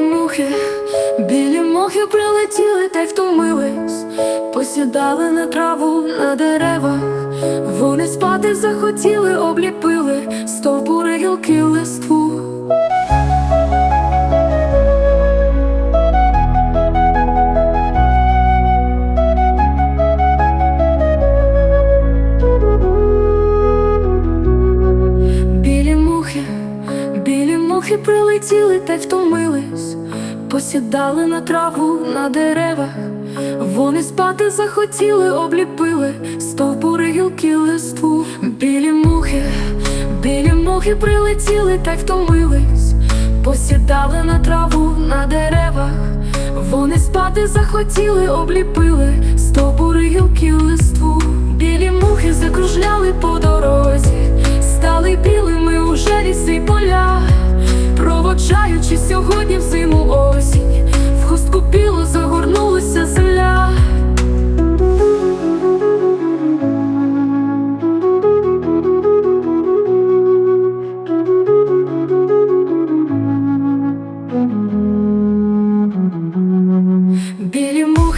мухи білі мухи прилетіли та й втомились, посідали на траву на деревах, вони спати захотіли, обліпили стовбури гілки листву. Білі мухи, білі прилетіли та й втомились, посідали на траву на деревах, вони спати захотіли, обліпили стовбури гілки листву. Білі мухи, білі мухи прилетіли та й втомились, посідали на траву на деревах, вони спати захотіли, обліпили стовбури гілки листву. Білі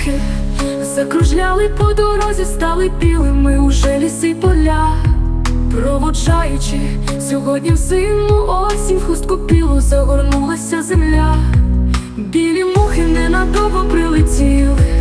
Білі закружляли по дорозі, стали білими уже ліси поля, проводжаючи сьогодні в зиму осінь, в хустку білу загорнулася земля. Білі мухи ненадовго прилетіли,